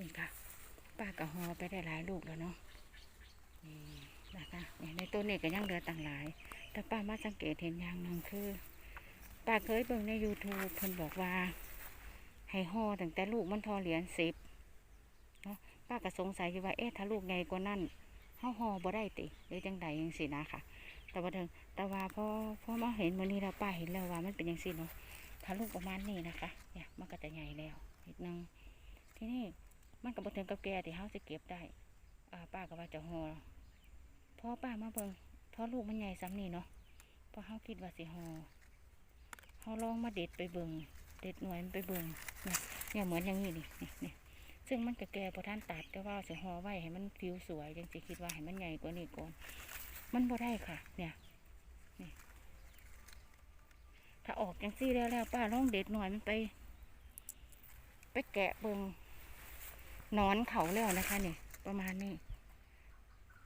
นี่ค่ะ ป้ากับฮอไปได้หลายลูกแล้วเนาะนี่นะคะเนี่ยในต้นนี้ก็ยังเหลือต่างหลาย แต่ป้ามาสังเกตเห็นอย่างหนึ่งคือ ป้าเคยเบิ่งใน YouTube เพิ่นบอกว่า ให้ห่อตั้งแต่ลูกมันทอเหรียญสิบเนาะป้าก็สงสัยอยู่ว่าเอ๊ะถ้าลูกใหญ่กว่านั้นเฮาห่อบ่ได้ติหรือจังใดจังซี่นะค่ะ แต่ว่าเดิงแต่ว่าพอพอมาเห็นมื้อนี้แล้วป้าเห็นแล้วว่ามันเป็นจังซี่เนาะถ้าลูกประมาณนี้นะคะ เนี่ยมันก็จะใหญ่แล้วนิดนึงทีนี้ มันก็บ่ถึงกับแก่ที่เฮาสิเก็บได้อ่าป้าก็ว่าจะหอพอป้ามาเบิ่งพอลูกมันใหญ่ซ้ำนี่เนาะพอเฮาคิดว่าสิหอเฮาลองมาเด็ดไปเบิ่งเด็ดหน่วยมันไปเบิ่งเนี่ยเนี่ยเหมือนอย่างนี้นี่นี่ซึ่งมันก็แก่พอท่านตัดแต่ว่าสิหอไว้ให้มันผิวสวยจังสิคิดว่าให้มันใหญ่กว่านี้ก่อนมันบ่ได้ค่ะ เนี่ยนี่ถ้าออกจังซี่แล้วแล้วป้าลองเด็ดหน่อยมันไป ไปแกะเบิง นอนเขาแล้วนะคะเนี่ยประมาณนี้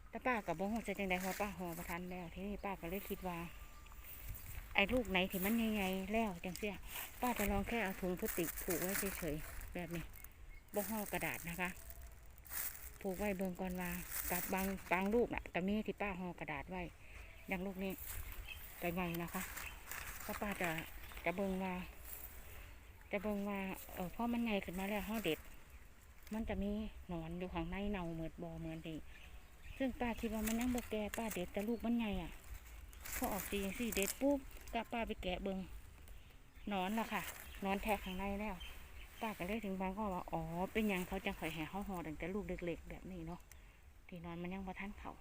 แต่ป้ากับบ่ฮู้จะจังไดเพราะป้าห่อประทันแล้วทีนี้ป้าก็เลยคิดว่า ไอ้ลูกไหนที่มันใหญ่ๆแล้วจังเสียป้าจะลองแค่เอาถุงพลาสติกผูกไว้เฉยๆแบบนี้บ่ห่อกระดาษนะคะผูกไว้เบิ่งก่อนว่ากับบางบางลูกน่ะแต่มีที่ป้าห่อกระดาษไว้อย่างลูกนี้จะใหญ่นะคะก็ป้าจะจะเบิงว่าจะเบิงว่าเออพ่อมันใหญ่ขึ้นมาแล้วห่อเด็ด มันจะมีหนอนอยู่ข้างในเน่าเหมือดบอเหมือนที่ซึ่งป้าคิดว่ามันยังบกแก่ป้าเด็ดแต่ลูกมันใหญ่อะพอออกสีสีเด็ดปุ๊บก็ป้าไปแกะเบิงนอนละค่ะนอนแทะข้างในแล้วป้าก็เลยถึงบางก็ว่าอ๋อเป็นยังเขาจังข่อยแห่เขาหอตั้งแต่ลูกเล็กๆแบบนี้เนาะที่นอนมันยังบ่ทันเขา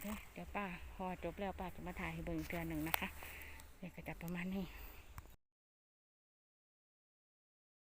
เดี๋ยวป้าหอจบแล้วป้าจะมาถ่ายให้เบิงอีกเทือนหนึ่งนะคะเดี๋ยวก็จะประมาณนี้